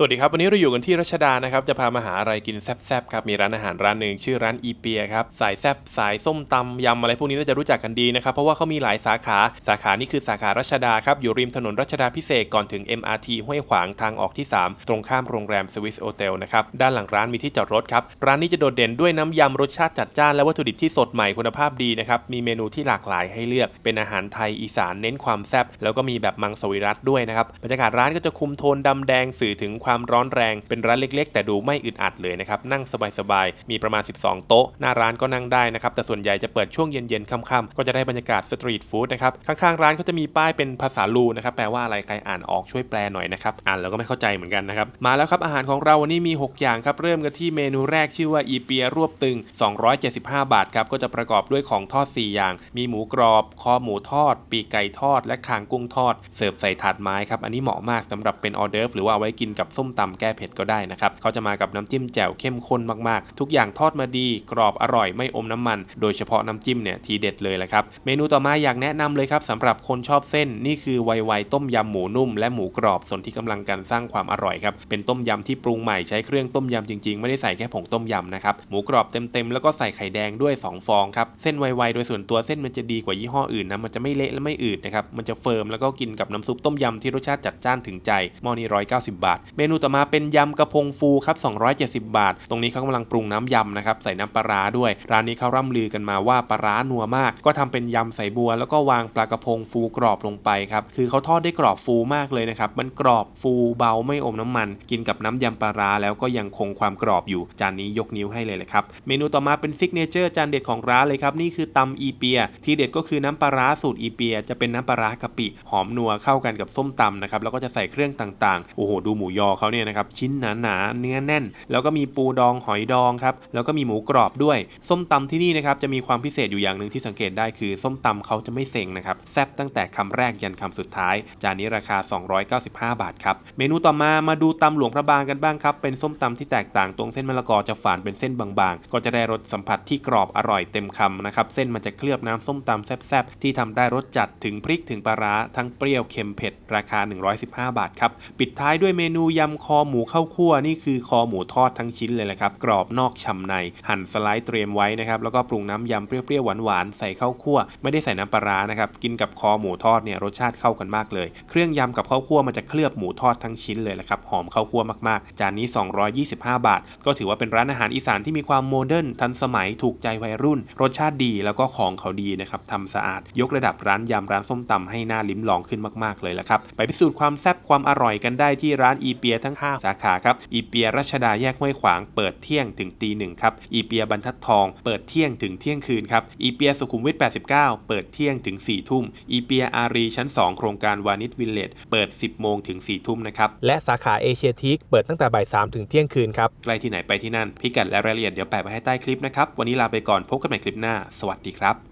สวัสดีครับวันนี้เราอยู่กันที่รัชดานะครับจะพามาหาอะไรกินแซ่บๆครับมีร้านอาหารร้านหนึ่งชื่อร้านอีเปียครับสายแซ่บสายส้มตำยำอะไรพวกนี้น่าจะรู้จักกันดีนะครับเพราะว่าเขามีหลายสาขาสาขานี้คือสาขารัชดาครับอยู่ริมถนนรัชดาพิเศษก่อนถึง MRT ห้วยขวางทางออกที่ 3 ตรงข้ามโรงแรมสวิสโอเทลนะครับด้านหลังร้านมีที่จอดรถครับร้านนี้จะโดดเด่นด้วยน้ำยำรสชาติจัดจ้านและวัตถุดิบที่สดใหม่คุณภาพดีนะครับมีเมนูที่หลากหลายให้เลือกเป็นอาหารไทยอีสานเน้นความแซ่บแล้วก็มีแบบมังสวิรัตด้วยนะครับบรรยากาศร้านก็จะคุมโทนดำแดงสื่อถึงความร้อนแรง เป็นร้านเล็ก ๆ แต่ดูไม่อึดอัดเลยนะครับ นั่งสบายๆ มีประมาณ 12 โต๊ะ หน้าร้านก็นั่งได้นะครับ แต่ส่วนใหญ่จะเปิดช่วงเย็นๆ ค่ำๆ ก็จะได้บรรยากาศสตรีทฟู้ดนะครับ ข้างๆ ร้านเขาจะมีป้ายเป็นภาษาลูนะครับ แปลว่าอะไร ใครอ่านออกช่วยแปลหน่อยนะครับ อ่านแล้วก็ไม่เข้าใจเหมือนกันนะครับ มาแล้วครับ อาหารของเราวันนี้มี 6 อย่างครับ เริ่มกันที่เมนูแรกชื่อว่าอีเปียรวบตึง 275 บาทครับ ก็จะประกอบด้วยของทอด 4 อย่าง มีหมูกรอบ คอหมูทอด ปีกไก่ทอด และคางกุ้งทอด เสิร์ฟใส่ถาดไม้ครับ อันนี้เหมาะมากสำหรับเป็นออเดิร์ฟหรือว่าเอาไว้กินกับส้มตำแก้เผ็ดก็ได้นะครับเขาจะมากับน้ำจิ้มแจ่วเข้มข้นมากๆ ทุกอย่างทอดมาดี กรอบอร่อยไม่อมน้ำมัน โดยเฉพาะน้ำจิ้มเนี่ยทีเด็ดเลยแหละครับเมนูต่อมาอยากแนะนำเลยครับสำหรับคนชอบเส้นนี่คือไวไวต้มยำหมูนุ่ม และหมูกรอบส่วนที่กำลังกันสร้างความอร่อยครับเป็นต้มยำที่ปรุงใหม่ใช้เครื่องต้มยำจริงๆ ไม่ได้ใส่แค่ผงต้มยำนะครับหมูกรอบเต็มๆแล้วก็ใส่ไข่แดงด้วย 2 ฟองครับเส้นไวๆโดยส่วนตัวเส้นมันจะดีกว่ายี่ห้ออื่นนะมันจะไม่เละและไม่อืดนะครับมันจะเฟิร์มแล้วก็กินกับน้ำซุปต้มยำที่รสชาติจัดจ้านถึงใจหม้อนี้190 บาทเมนูต่อมาเป็นยำกระพงฟูครับ 270 บาท ตรงนี้เขากำลังปรุงน้ำยำนะครับใส่น้ำปลาร้าด้วย ร้านนี้เขาร่ำลือกันมาว่าปลาร้านัวมาก ก็ทำเป็นยำใส่บัว แล้วก็วางปลากระพงฟูกรอบลงไปครับคือเขาทอดได้กรอบฟูมากเลยนะครับมันกรอบฟูเบาไม่อมน้ำมัน กินกับน้ำยำปลาร้าแล้วก็ยังคงความกรอบอยู่ จานนี้ยกนิ้วให้เลยเลยครับเมนูต่อมาเป็นซิกเนเจอร์จานเด็ดของร้านเลยครับนี่คือตำอีเปีย ที่เด็ดก็คือน้ำปลาร้าสูตรอีเปีย จะเป็นน้ำปลาร้ากะปิ หอมนัวเข้ากันกับส้มตำนะครับแล้วก็จะใส่เครื่องต่างๆโอ้โหดูหมูยอเขาเนี่ยนะครับชิ้นหนาๆเนื้อแน่น แล้วก็มีปูดองหอยดองครับแล้วก็มีหมูกรอบด้วย ส้มตำที่นี่นะครับจะมีความพิเศษอยู่อย่างหนึ่งที่สังเกตได้คือ ส้มตำเขาจะไม่เซ็งนะครับแซ่บตั้งแต่คำแรกยันคำสุดท้าย จานนี้ราคา 295 บาทครับเมนูต่อมามาดูตำหลวงพระบางกันบ้างครับเป็นส้มตำที่แตกต่างตรงเส้นมะละกอจะฝานเป็นเส้นบางๆ ก็จะได้รสสัมผัสที่กรอบอร่อยเต็มคำนะครับเส้นมันจะเคลือบน้ำส้มตำแซ่บๆที่ทำได้รสจัดถึงพริกถึงปลาร้าทั้งเปรี้ยวเค็มเผ็ดราคา 115 บาทครับปิดท้ายด้วยเมนูยำคอหมูข้าวคั่วนี่คือคอหมูทอดทั้งชิ้นเลยแหละครับ กรอบนอกฉ่ำใน หั่นสไลด์เตรียมไว้นะครับแล้วก็ปรุงน้ำยำเปรี้ยวๆหวานๆใส่ข้าวคั่ว ไม่ได้ใส่น้ำปลาร้านะครับกินกับคอหมูทอดเนี่ยรสชาติเข้ากันมากเลย เครื่องยำกับข้าวคั่วมันจะเคลือบหมูทอดทั้งชิ้นเลยแหละครับหอมข้าวคั่วมากๆ จานนี้ 225 บาท ก็ถือว่าเป็นร้านอาหารอีสานที่มีความโมเดิร์นทันสมัยถูกใจวัยรุ่น รสชาติดีแล้วก็ของเขาดีนะครับทำสะอาด ยกระดับร้านยำร้านส้มตำให้หน่าลิ้มลองขึ้นมากๆเลยละครับไปพิสูจน์ความแซ่บความอร่อยกันได้ที่ร้านอีเปียทั้ง 5 สาขาครับอีเปียรัชดาแยกห้วยขวางเปิดเที่ยงถึงตีหนึ่งครับอีเปียบรรทัดทองเปิดเที่ยงถึงเที่ยงคืนครับอีเปียสุขุมวิท 89 เปิดเที่ยงถึง 4 ทุ่มอีเปียอารีชั้น 2 โครงการวานิชวิลเลจเปิด 10 โมงถึง 4 ทุ่มนะครับและสาขาเอเชียทีคเปิดตั้งแต่บ่าย3ถึงเที่ยงคืนครับใกล้ที่ไหนไปที่นั่นพิกัดและรายละเอียดเดี๋ยวแปะไว้ให้ใต้คลิปนะครับวันนี้ลาไปก่อนพบกันใหม่คลิปหน้า สวัสดีครับ